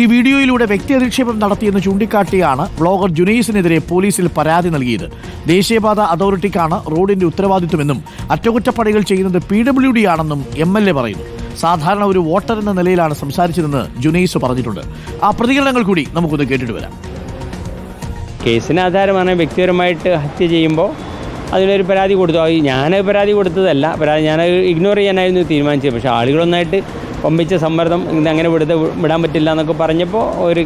ഈ വീഡിയോയിലൂടെ വ്യക്തി അധിക്ഷേപം നടത്തിയെന്ന് ചൂണ്ടിക്കാട്ടിയാണ് വ്ളോഗർ ജുനൈസിനെതിരെ പോലീസിൽ പരാതി നൽകിയത്. ദേശീയപാത അതോറിറ്റിക്കാണ് റോഡിന്റെ ഉത്തരവാദിത്വമെന്നും അറ്റകുറ്റപ്പണികൾ ചെയ്യുന്നത് പി ഡബ്ല്യു ഡി ആണെന്നും എം എൽ എ പറയുന്നു. സാധാരണ ഒരു വോട്ടർ എന്ന നിലയിലാണ് സംസാരിച്ചതെന്ന് ജുനൈസ് പറഞ്ഞിട്ടുണ്ട്. ആ പ്രതികരണങ്ങൾ കൂടി നമുക്കൊന്ന് കേട്ടിട്ട് വരാം. കേസിന് ആധാരമാണ് വ്യക്തിപരമായിട്ട് ഹത്യ ചെയ്യുമ്പോൾ അതിനൊരു പരാതി കൊടുത്തു. ഞാൻ പരാതി കൊടുത്തതല്ല. പരാതി ഞാൻ ഇഗ്നോർ ചെയ്യാനായിരുന്നു തീരുമാനിച്ചത്. പക്ഷേ ആളുകളൊന്നായിട്ട് പമ്പിച്ച സമ്മർദ്ദം അങ്ങനെ വിടുന്ന വിടാൻ പറ്റില്ല എന്നൊക്കെ പറഞ്ഞപ്പോൾ ഒരു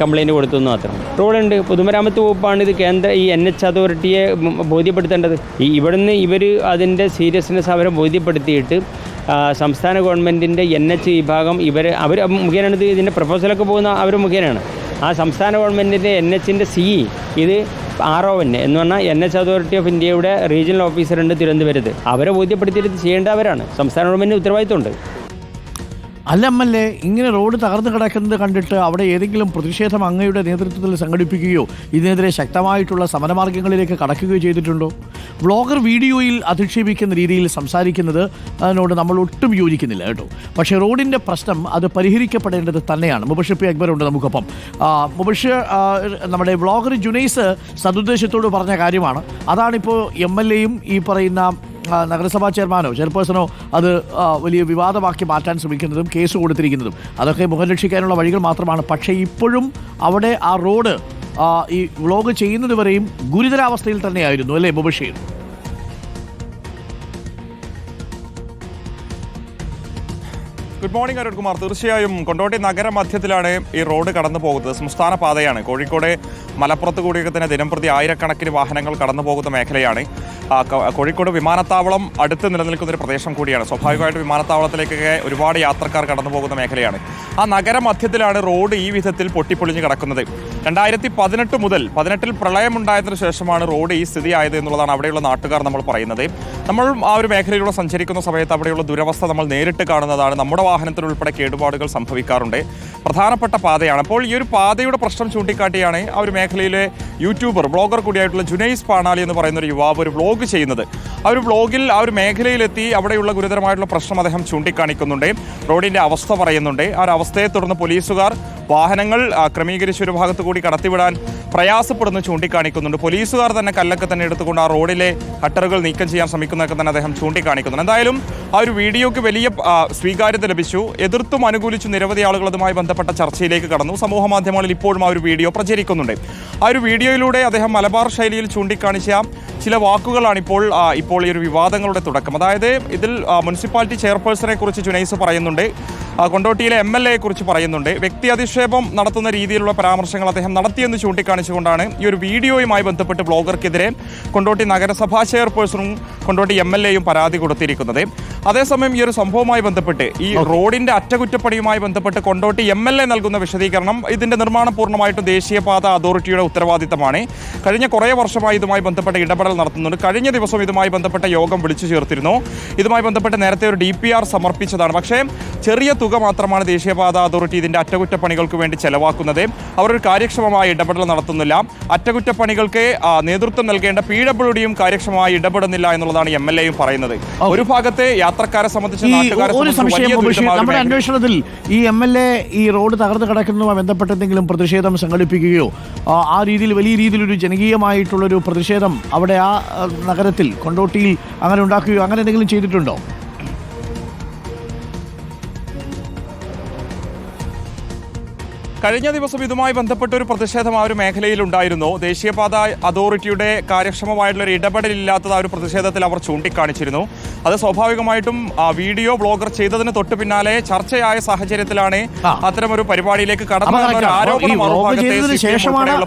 കംപ്ലയിന്റ് കൊടുത്തു എന്ന് മാത്രം. റോഡുണ്ട്. പൊതുമരാമത്ത് വകുപ്പാണ് ഇത് കേന്ദ്ര ഈ എൻ എച്ച് അതോറിറ്റിയെ ബോധ്യപ്പെടുത്തേണ്ടത്. ഈ ഇവിടുന്ന് ഇവർ അതിന്റെ സീരിയസ്നെസ് അവരെ ബോധ്യപ്പെടുത്തിയിട്ട് സംസ്ഥാന ഗവൺമെന്റിന്റെ എൻ എച്ച് വിഭാഗം ഇവർ അവർ മുഖേനയാണ് ഇത് ഇതിന്റെ പ്രപ്പോസലൊക്കെ പോകുന്ന അവർ മുഖേനയാണ് ആ സംസ്ഥാന ഗവൺമെന്റിന്റെ എൻ എച്ചിന്റെ സി ഇത് ആർ ഒ എൻ എന്ന് പറഞ്ഞാൽ എൻ എച്ച് അതോറിറ്റി ഓഫ് ഇന്ത്യയുടെ റീജിയണൽ ഓഫീസറുണ്ട് തിരുവനന്തപുരത്ത്. അവരെ ബോധ്യപ്പെടുത്തിയിട്ട് ചെയ്യേണ്ടവരാണ് സംസ്ഥാന ഗവൺമെന്റിന് ഉത്തരവാദിത്തമുണ്ട് അല്ല എം എൽ എ ഇങ്ങനെ റോഡ് തകർന്നു കിടക്കുന്നത് കണ്ടിട്ട് അവിടെ ഏതെങ്കിലും പ്രതിഷേധം അങ്ങയുടെ നേതൃത്വത്തിൽ സംഘടിപ്പിക്കുകയോ ഇതിനെതിരെ ശക്തമായിട്ടുള്ള സമരമാർഗങ്ങളിലേക്ക് കടക്കുകയോ ചെയ്തിട്ടുണ്ടോ? വ്ളോഗർ വീഡിയോയിൽ അധിക്ഷേപിക്കുന്ന രീതിയിൽ സംസാരിക്കുന്നത് അതിനോട് നമ്മൾ ഒട്ടും യോജിക്കുന്നില്ല കേട്ടോ. പക്ഷേ റോഡിന്റെ പ്രശ്നം അത് പരിഹരിക്കപ്പെടേണ്ടത് തന്നെയാണ്. മുബഷിർ പി അക്ബറുണ്ട് നമുക്കൊപ്പം. മുബഷിർ നമ്മുടെ വ്ളോഗർ ജുനൈസ് സതുദ്ദേശത്തോട് പറഞ്ഞ കാര്യമാണ്. അതാണിപ്പോൾ എം എൽ എയും ഈ പറയുന്ന നഗരസഭാ ചെയർമാനോ ചെയർപേഴ്സണോ അത് വലിയ വിവാദമാക്കി മാറ്റാൻ ശ്രമിക്കുന്നതും കേസ് കൊടുത്തിരിക്കുന്നതും. അതൊക്കെ മുഖം രക്ഷിക്കാനുള്ള വഴികൾ മാത്രമാണ്. പക്ഷേ ഇപ്പോഴും അവിടെ ആ റോഡ് ഈ വ്ളോഗ് ചെയ്യുന്നത് വരെയും ഗുരുതരാവസ്ഥയിൽ തന്നെയായിരുന്നു അല്ലേ മുബഷീർ? Good morning Arunkumar. തീർച്ചയായും കൊണ്ടോട്ടി നഗരമധ്യത്തിലാണ് ഈ റോഡ് കടന്നു പോകുന്നത് സംസ്ഥാന പാതയാണ്. കോഴിക്കോട് മലപ്പുറത്ത് കൂടിയൊക്കെ തന്നെ ദിനംപ്രതി ആയിരക്കണക്കിന് വാഹനങ്ങൾ കടന്നു പോകുന്ന മേഖലയാണ്. കോഴിക്കോട് വിമാനത്താവളം അടുത്ത് നിലനിൽക്കുന്ന ഒരു പ്രദേശം കൂടിയാണ്. സ്വാഭാവികമായിട്ട് വിമാനത്താവളത്തിലേക്കൊക്കെ ഒരുപാട് യാത്രക്കാർ കടന്നു പോകുന്ന മേഖലയാണ്. ആ നഗരമധ്യത്തിലാണ് റോഡ് ഈ വിധത്തിൽ പൊട്ടിപ്പൊളിഞ്ഞ് കിടക്കുന്നത്. രണ്ടായിരത്തി പതിനെട്ട് മുതൽ പതിനെട്ടിൽ പ്രളയമുണ്ടായതിനു ശേഷമാണ് റോഡ് ഈ സ്ഥിതിയായത് എന്നുള്ളതാണ് അവിടെയുള്ള നാട്ടുകാർ നമ്മൾ പറയുന്നത്. നമ്മൾ ആ ഒരു മേഖലയിലൂടെ സഞ്ചരിക്കുന്ന സമയത്ത് അവിടെയുള്ള ദുരവസ്ഥ നമ്മൾ നേരിട്ട് കാണുന്നതാണ്. നമ്മുടെ വാഹനത്തിൽ ഉൾപ്പെടെ കേടുപാടുകൾ സംഭവിക്കാറുണ്ട്. പ്രധാനപ്പെട്ട പാതയാണ്. അപ്പോൾ ഈ ഒരു പാതയുടെ പ്രശ്നം ചൂണ്ടിക്കാട്ടിയാണ് ആ ഒരു മേഖലയിലെ യൂട്യൂബർ ബ്ലോഗർ കൂടിയായിട്ടുള്ള ജുനൈസ് പാണാലി എന്ന് പറയുന്ന ഒരു യുവാവ് ഒരു വ്ളോഗ് ചെയ്യുന്നത്. ആ ഒരു വ്ളോഗിൽ ആ ഒരു മേഖലയിലെത്തി അവിടെയുള്ള ഗുരുതരമായിട്ടുള്ള പ്രശ്നം അദ്ദേഹം ചൂണ്ടിക്കാണിക്കുന്നുണ്ട്. റോഡിന്റെ അവസ്ഥ പറയുന്നുണ്ട്. ആ ഒരു അവസ്ഥയെ തുടർന്ന് പോലീസുകാർ വാഹനങ്ങൾ ക്രമീകരിച്ച ഒരു ഭാഗത്ത് കൂടി കടത്തിവിടാൻ പ്രയാസപ്പെടുന്നു ചൂണ്ടിക്കാണിക്കുന്നുണ്ട്. പോലീസുകാർ തന്നെ കല്ലൊക്കെ തന്നെ എടുത്തുകൊണ്ട് ആ റോഡിലെ കട്ടറുകൾ നീക്കം ചെയ്യാൻ ശ്രമിക്കുന്നതൊക്കെ തന്നെ അദ്ദേഹം ചൂണ്ടിക്കാണിക്കുന്നുണ്ട്. എന്തായാലും ആ ഒരു വീഡിയോയ്ക്ക് വലിയ സ്വീകാര്യത ലഭിച്ചു. എതിർത്തും അനുകൂലിച്ചു നിരവധി ആളുകൾ ബന്ധപ്പെട്ട ചർച്ചയിലേക്ക് കടന്നു. സമൂഹ മാധ്യമങ്ങളിൽ ഇപ്പോഴും ആ ഒരു വീഡിയോ പ്രചരിക്കുന്നുണ്ട്. ആ ഒരു വീഡിയോയിലൂടെ അദ്ദേഹം മലബാർ ശൈലിയിൽ ചൂണ്ടിക്കാണിച്ച ചില വാക്കുകളാണ് ഇപ്പോൾ ഇപ്പോൾ ഈ ഒരു വിവാദങ്ങളുടെ തുടക്കം. അതായത് ഇതിൽ മുനിസിപ്പാലിറ്റി ചെയർപേഴ്സണെ കുറിച്ച് ജുനൈസ് പറയുന്നുണ്ട്. കൊണ്ടോട്ടിയിലെ എം എൽ എയെ കുറിച്ച് പറയുന്നുണ്ട്. വ്യക്തി അധിക്ഷേപം നടത്തുന്ന രീതിയിലുള്ള പരാമർശങ്ങൾ അദ്ദേഹം നടത്തിയെന്ന് ചൂണ്ടിക്കാണിച്ചുകൊണ്ടാണ് ഈ ഒരു വീഡിയോയുമായി ബന്ധപ്പെട്ട് ബ്ലോഗർക്കെതിരെ കൊണ്ടോട്ടി നഗരസഭാ ചെയർപേഴ്സണും കൊണ്ടോട്ടി എം എൽ എയും പരാതി കൊടുത്തിരിക്കുന്നത്. അതേസമയം ഈ ഒരു സംഭവവുമായി ബന്ധപ്പെട്ട് ഈ റോഡിന്റെ അറ്റകുറ്റപ്പണിയുമായി ബന്ധപ്പെട്ട് കൊണ്ടോട്ടി എം എൽ എ നൽകുന്ന വിശദീകരണം ഇതിന്റെ നിർമ്മാണം പൂർണമായിട്ടും ദേശീയപാത അതോറിറ്റിയുടെ ഉത്തരവാദിത്തമാണ്. കഴിഞ്ഞ കുറേ വർഷമായി ഇതുമായി ബന്ധപ്പെട്ട ഇടപെടൽ നടത്തുന്നുണ്ട്. കഴിഞ്ഞ ദിവസം ഇതുമായി ബന്ധപ്പെട്ട യോഗം വിളിച്ചു ചേർത്തിരുന്നു. ഇതുമായി ബന്ധപ്പെട്ട് നേരത്തെ ഒരു ഡി പി ആർ സമർപ്പിച്ചതാണ്. പക്ഷേ ചെറിയ തുക മാത്രമാണ് ദേശീയപാത അതോറിറ്റി ഇതിന്റെ അറ്റകുറ്റപ്പണികൾക്ക് വേണ്ടി ചെലവാക്കുന്നത്. അവർ ഒരു കാര്യക്ഷമമായ ഇടപെടൽ നടത്തുന്നില്ല. അറ്റകുറ്റപ്പണികൾക്ക് നേതൃത്വം നൽകേണ്ട പി ഡബ്ല്യുഡിയും കാര്യക്ഷമമായി ഇടപെടുന്നില്ല എന്നുള്ളതാണ് എം എൽ എയും പറയുന്നത്. ഒരു ഭാഗത്തെ യാത്രക്കാരെ സംബന്ധിച്ച് നമ്മുടെ അന്വേഷണത്തിൽ ഈ എം എൽ എ ഈ റോഡ് തകർന്നു കിടക്കുന്നതുമായി ബന്ധപ്പെട്ട് എന്തെങ്കിലും പ്രതിഷേധം സംഘടിപ്പിക്കുകയോ ആ, രീതിയിൽ വലിയ രീതിയിലൊരു ജനകീയമായിട്ടുള്ളൊരു പ്രതിഷേധം അവിടെ ആ, നഗരത്തിൽ കൊണ്ടോട്ടിയിൽ അങ്ങനെ ഉണ്ടാക്കുകയോ അങ്ങനെ എന്തെങ്കിലും ചെയ്തിട്ടുണ്ടോ? കഴിഞ്ഞ ദിവസം ഇതുമായി ബന്ധപ്പെട്ട ഒരു പ്രതിഷേധം ആ ഒരു മേഖലയിൽ ഉണ്ടായിരുന്നു ദേശീയപാത അതോറിറ്റിയുടെ കാര്യക്ഷമമായിട്ടുള്ള ഒരു ഇടപെടലില്ലാത്തത് ആ ഒരു പ്രതിഷേധത്തിൽ അവർ ചൂണ്ടിക്കാണിച്ചിരുന്നു. അത് സ്വാഭാവികമായിട്ടും വീഡിയോ ബ്ലോഗർ ചെയ്തതിന് തൊട്ട് പിന്നാലെ ചർച്ചയായ സാഹചര്യത്തിലാണ് അത്തരം അത്തരമൊരു പരിപാടിയിലേക്ക് കടന്നത് കടന്നു ആരോപണം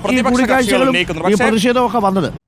പ്രതിപക്ഷ കക്ഷികൾ ഉന്നയിക്കുന്നത്. പക്ഷേ